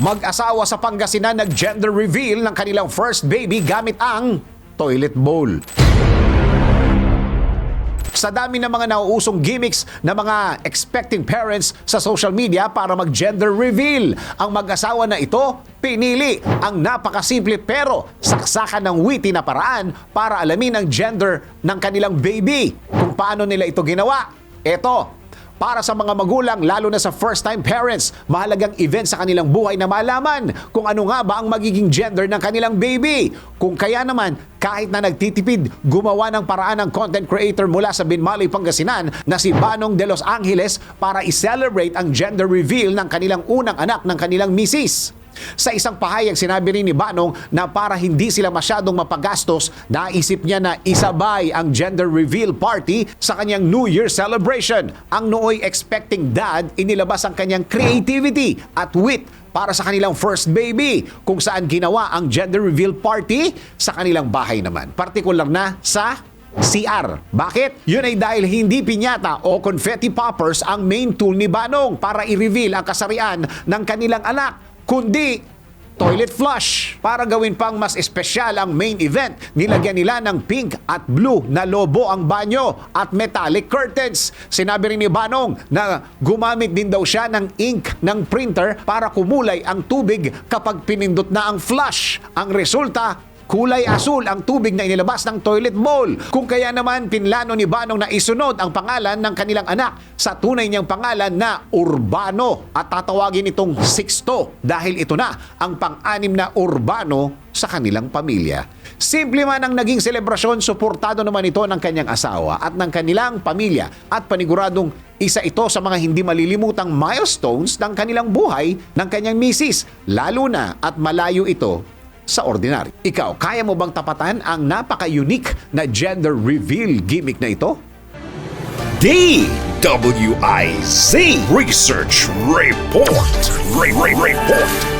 Mag-asawa sa Pangasinan nag-gender reveal ng kanilang first baby gamit ang toilet bowl. Sa dami ng mga nauusong gimmicks ng mga expecting parents sa social media para mag-gender reveal, ang mag-asawa na ito pinili ang napakasimple pero saksakan ng witty na paraan para alamin ang gender ng kanilang baby. Kung paano nila ito ginawa, eto, para sa mga magulang, lalo na sa first-time parents, mahalagang event sa kanilang buhay na malaman kung ano nga ba ang magiging gender ng kanilang baby. Kung kaya naman, kahit na nagtitipid, gumawa ng paraan ng content creator mula sa Binmali, Pangasinan na si Banong de Los Angeles para i-celebrate ang gender reveal ng kanilang unang anak ng kanilang misis. Sa isang pahayag, sinabi rin ni Banong na para hindi sila masyadong mapagastos, naisip niya na isabay ang gender reveal party sa kanyang New Year celebration. Ang nooy expecting dad, inilabas ang kanyang creativity at wit para sa kanilang first baby kung saan ginawa ang gender reveal party sa kanilang bahay naman. Partikular na sa CR. Bakit? Yun ay dahil hindi pinyata o confetti poppers ang main tool ni Banong para i-reveal ang kasarian ng kanilang anak, kundi toilet flush. Para gawin pang mas espesyal ang main event, nilagyan nila ng pink at blue na lobo ang banyo at metallic curtains. Sinabi rin ni Banong na gumamit din daw siya ng ink ng printer para kumulay ang tubig kapag pinindot na ang flush. Ang resulta, Kulay asul ang tubig na inilabas ng toilet bowl. Kung kaya naman pinlano ni Banong na isunod ang pangalan ng kanilang anak sa tunay niyang pangalan na Urbano at tatawagin itong Sixto dahil ito na ang pang-anim na Urbano sa kanilang pamilya. Simple man ang naging selebrasyon, suportado naman ito ng kanyang asawa at ng kanilang pamilya at paniguradong isa ito sa mga hindi malilimutang milestones ng kanilang buhay ng kanyang misis, lalo na at malayo ito sa ordinary. Ikaw, kaya mo bang tapatan ang napaka-unique na gender reveal gimmick na ito? DWIZ Research Report. Re- Re- Report.